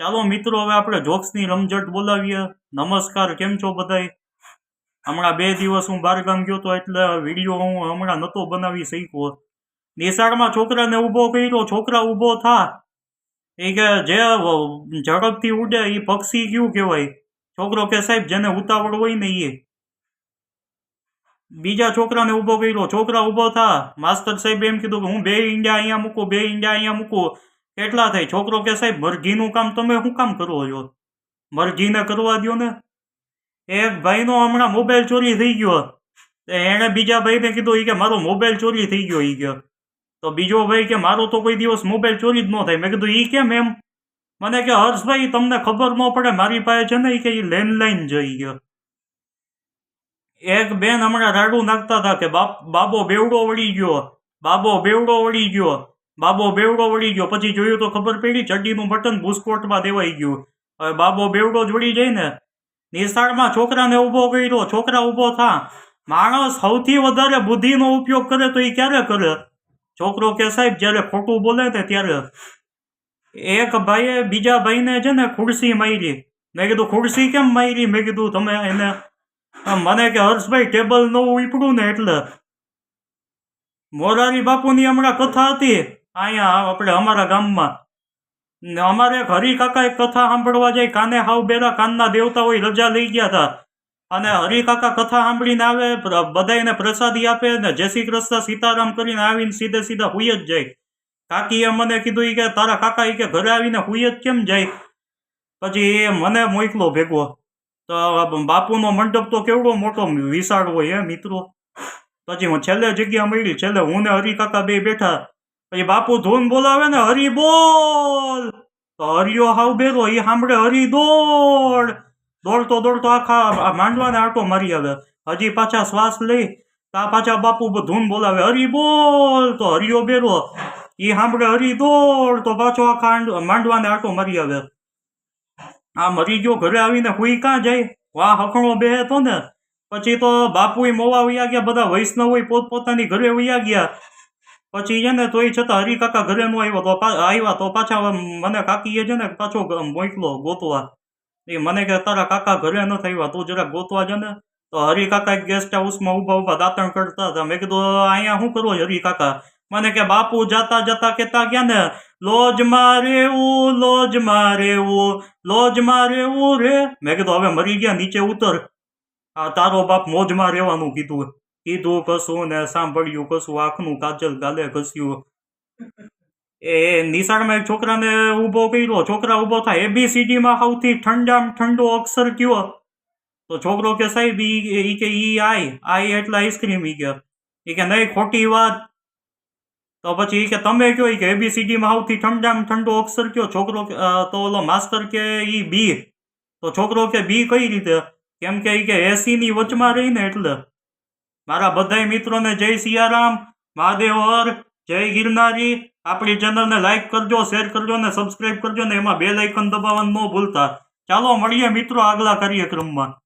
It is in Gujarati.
ચાલો મિત્રો, હવે આપણે જોક્સની રમઝટ બોલાવીએ. નમસ્કાર, કેમ છો બધાય? હમણાં બે દિવસ હું બહાર ગામ ગયો તો એટલે વીડિયો હું હમણાં નહોતો બનાવી શક્યો નિશાળમાં છોકરાને ઊભો કર્યો, છોકરા ઊભો થા. એ કે જે ઝડપથી ઉડે એ પક્ષી કયું કહેવાય? છોકરો કે સાહેબ, જેને ઉતાવળ હોય ને એ બીજા છોકરાને ઊભો કર્યો, છોકરા ઊભો થા. માસ્તર સાહેબ એમ કીધું કે હું બે ઈંડા અહીંયા મૂકું, બે ઈંડા અહીંયા મૂકું. કેટલા થાય, છોકરો કે સાહેબ, મરઘીનું કામ તમે શું કામ કરો છો? મરઘીને કરવા દો ને. એક ભાઈનો હમણાં મોબાઈલ ચોરી થઈ ગયો. એણે બીજા ભાઈને કીધું એ કે મારો મોબાઈલ ચોરી થઈ ગયો એ કે. તો બીજો ભાઈ કે મારો તો કોઈ દિવસ મોબાઈલ ચોરી જ ન થાય. મેં કીધું ઈ કેમ એમ? મને કે હર્ષભાઈ, તમને ખબર ન પડે, મારી પાસે છે ને એ કે એ લેન્ડલાઇન જઈ ગયો એક બેન હમણાં રાડું નાખતા હતા કે બાપ, બાબો બેવડો વળી ગયો. બાબો બેવડો વળી ગયો. બાબો બેવડો વળી ગયો. પછી જોયું તો ખબર પડી, ચડ્ડીનું બટન બુસ્કોટમાં દેવાઈ ગયું. હવે બાબો બેવડો જ વળી જાય ને નિશાળમાં છોકરાને ઊભો કર્યો. છોકરા ઊભો થા. માણસ સૌથી વધારે બુદ્ધિનો ઉપયોગ કરે તો એ ક્યારે કરે? છોકરો કે સાહેબ, જ્યારે ખોટું બોલે ને ત્યારે એક ભાઈએ બીજા ભાઈને છે ને ખુરશી મારી. મેં કીધું, ખુરશી કેમ મારી? મેં કીધું, તમે એને મને કે હર્ષભાઈ ટેબલ નવું ઉપડું ને એટલે. મોરારી બાપુની હમણાં કથા હતી. અહીંયા આપણે અમારા ગામમાં. ને અમારે એક હરિકાકા એક કથા સાંભળવા જાય, કાને હાવ બેરા કાનના દેવતા હોય રજા લઈ ગયા હતા. અને હરિકાકા કથા સાંભળીને આવે બધાને પ્રસાદી આપે ને જય શ્રી કૃષ્ણ સીતારામ કરીને આવીને સીધે સીધા હુઈ જ જાય. કાકીએ મને કીધું એ કે, તારા કાકા એ કે ઘરે આવીને હુઈ જ કેમ જાય? પછી એ મને મોકલો ભેગો. તો બાપુનો મંડપ તો કેવડો મોટો વિશાળ હોય હે મિત્રો. પછી છેલ્લે જગ્યા મળી, છેલ્લે હું ને હરિકાકા બે બેઠા. પછી બાપુ ધૂન બોલાવે ને, હરી બોલ. તો હરિયો હાવ બેરો એ સાંભળે, હરી દોડ. દોડતો દોડતો આખા માંડવાને આટો મારી આવે. હજી પાછા શ્વાસ લઈ, તા પાછા બાપુ ધૂન બોલાવે, હરી બોલ. તો હરિયો બેરો એ સાંભળે, હરી દોડ. તો પાછો આખા માંડવાને આટો મારી આવે. આ મરી ગયો, ઘરે આવીને હુઈ કાં જાય? વાહ, હખણો બે હતો ને. પછી તો બાપુય મોવા વયા ગયા, બધા વૈષ્ણવ પોતપોતાની ઘરે વયા ગયા. પછી છે ને તોય છતાં હરિકાકા ઘરે નો આવ્યો તો આવ્યા તો પાછા મને કાકીએ છે ને પાછો મોકલો ગોતવા. એ મને કે તારા કાકા ઘરે ન આવ્યા તું જરાક ગોતવા છે ને? તો હરિકાકા ગેસ્ટ હાઉસમાં ઊભા ઊભા દાંતણ કરતા હતા. મેં કીધું અહીંયા શું કરવો હરિકાકા? મને કે, બાપુ જાતા જતા કેતા ગયા ને લોજમાં રેવું લોજમાં રેવું લોજમાં રેવું રે. મેં કીધું, હવે મરી ગયા, નીચે ઉતર. આ તારો બાપ મોજમાં રહેવાનું કીધું. કીધું કશું ને સાંભળ્યું, કશું આંખનું કાજલ ગાલે ઘસ્યું. એ નિશાળમાં એક છોકરાને ઊભો કર્યો. છોકરા ઊભો થાય. એબીસીડીમાં સૌથી ઠંડામાં ઠંડો અક્ષર કયો? તો છોકરો કે સાહેબ, ઈ કે, ઈ આઈ આઈ એટલે આઈસ્ક્રીમ ઈ કે. ઈ કે નહીં, ખોટી વાત. તો પછી કે, તમે કયો? કે એબીસીડીમાં સૌથી ઠંડામાં ઠંડો અક્ષર કયો? છોકરો તો ઓલો માસ્તર કે, ઈ બી. તો છોકરો કે, બી કઈ રીતે? કેમ કે ઈ કે, એસી ની વચમાં રહીને એટલે. મારા બધાય મિત્રોને જય સિયારામ, મહાદેવ હર, જય ગિરનારી. આપણી ચેનલને લાઇક કરજો શેર કરજો ને સબસ્ક્રાઇબ કરજો ને એમાં બે લાઇકન દબાવવાનું ન ભૂલતા. ચાલો મળીએ મિત્રો આગલા કાર્યક્રમમાં.